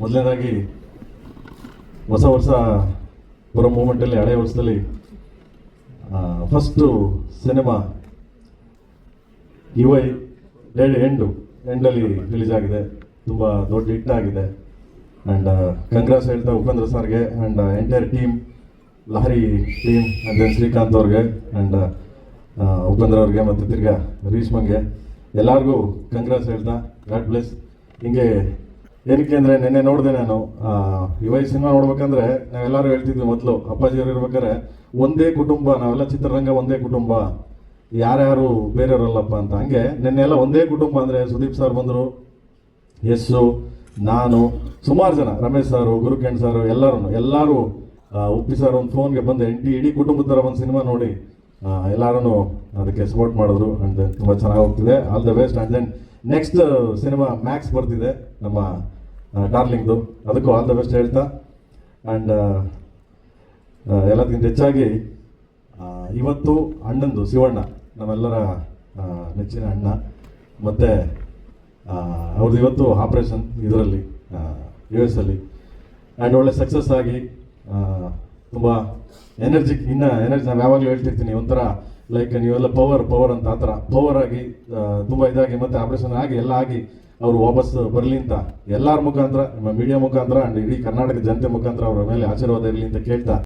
ಮೊದಲನೇದಾಗಿ ಹೊಸ ವರ್ಷ ಬರೋ ಮೂಮೆಂಟಲ್ಲಿ ಹಳೆಯ ವರ್ಷದಲ್ಲಿ ಫಸ್ಟು ಸಿನಿಮಾ ಯುವೈ ಡೇಡ್ ಎಂಡು ಎಂಡಲ್ಲಿ ರಿಲೀಸ್ ಆಗಿದೆ. ತುಂಬ ದೊಡ್ಡ ಹಿಟ್ ಆಗಿದೆ. ಆ್ಯಂಡ್ ಕಂಗ್ರಾಸ್ ಹೇಳ್ತಾ ಉಪೇಂದ್ರ ಸರ್ಗೆ and entire team Lahari team and then Srikanth ಅವ್ರಿಗೆ ಆ್ಯಂಡ್ ಉಪೇಂದ್ರ ಅವ್ರಿಗೆ ಮತ್ತು ತಿರ್ಗಾ ರೀಶ್ಮಂಗೆ ಎಲ್ಲರಿಗೂ ಕಂಗ್ರಾಸ್ ಹೇಳ್ತಾ ಗಾಡ್ ಬ್ಲೆಸ್ ಹಿಂಗೆ ಏನಕ್ಕೆ ಅಂದರೆ ನಿನ್ನೆ ನೋಡಿದೆ ನಾನು. ಯುವ ಸಿನಿಮಾ ನೋಡ್ಬೇಕಂದ್ರೆ ನಾವೆಲ್ಲರೂ ಹೇಳ್ತಿದ್ವಿ ಮೊದಲು, ಅಪ್ಪಾಜಿಯವರು ಇರ್ಬೇಕಾದ್ರೆ ಒಂದೇ ಕುಟುಂಬ, ನಾವೆಲ್ಲ ಚಿತ್ರರಂಗ ಒಂದೇ ಕುಟುಂಬ, ಯಾರ್ಯಾರು ಬೇರೆಯವರಲ್ಲಪ್ಪ ಅಂತ. ಹಂಗೆ ನಿನ್ನೆಲ್ಲ ಒಂದೇ ಕುಟುಂಬ ಅಂದರೆ ಸುದೀಪ್ ಸರ್ ಬಂದರು ಎಸ್ ನಾನು, ಸುಮಾರು ಜನ, ರಮೇಶ್ ಸಾರು ಗುರುಕೇಣ್ ಸಾರು ಎಲ್ಲರೂ ಎಲ್ಲರೂ ಉಪ್ಪಿ ಸರ್ ಒಂದು ಫೋನ್ಗೆ ಬಂದೆ. ಇಡೀ ಇಡೀ ಕುಟುಂಬದ ಥರ ಒಂದು ಸಿನಿಮಾ ನೋಡಿ. ಎಲ್ಲರೂ ಅದಕ್ಕೆ ಸಪೋರ್ಟ್ ಮಾಡಿದ್ರು ಆ್ಯಂಡ್ ದೆನ್ ತುಂಬ ಚೆನ್ನಾಗಿ ಹೋಗ್ತಿದೆ. All the best and then next cinema Max ಬರ್ತಿದೆ, ನಮ್ಮ ಡಾರ್ಲಿಂಗ್ದು ಅದಕ್ಕೂ ಆಲ್ ದ ಬೆಸ್ಟ್ ಹೇಳ್ತಾ. ಆ್ಯಂಡ್ ಎಲ್ಲದಕ್ಕಿಂತ ಹೆಚ್ಚಾಗಿ ಇವತ್ತು ಅಣ್ಣಂದು, ಶಿವಣ್ಣ, ನಮ್ಮೆಲ್ಲರ ನೆಚ್ಚಿನ ಅಣ್ಣ. ಮತ್ತು ಅವ್ರದ್ದು ಇವತ್ತು ಆಪ್ರೇಷನ್ ಇದರಲ್ಲಿ ಯು ಎಸ್ ಅಲ್ಲಿ. ಆ್ಯಂಡ್ ಒಳ್ಳೆ ಸಕ್ಸಸ್ ಆಗಿ ತುಂಬ ಎನರ್ಜಿಕ್ ಇನ್ನು ಎನರ್ಜಿ ನಾನು ಯಾವಾಗಲೂ ಹೇಳ್ತಿರ್ತೀನಿ, ಒಂಥರ ಲೈಕ್ ನೀವೆಲ್ಲ ಪವರ್ ಪವರ್ ಅಂತ, ಆ ಥರ. ಪವರ್ ಆಗಿ ತುಂಬ ಇದಾಗಿ ಮತ್ತೆ ಆಪರೇಷನ್ ಆಗಿ, ಎಲ್ಲ ಆಗಿ ಅವರು ವಾಪಸ್ ಬರಲಿ ಅಂತ. ಎಲ್ಲರ ಮುಖಾಂತರ, ನಿಮ್ಮ ಮೀಡಿಯಾ ಮುಖಾಂತರ ಆ್ಯಂಡ್ ಇಡೀ ಕರ್ನಾಟಕ ಜನತೆ ಮುಖಾಂತರ ಅವರ ಮೇಲೆ ಆಶೀರ್ವಾದ ಇರಲಿ ಅಂತ ಕೇಳ್ತಾ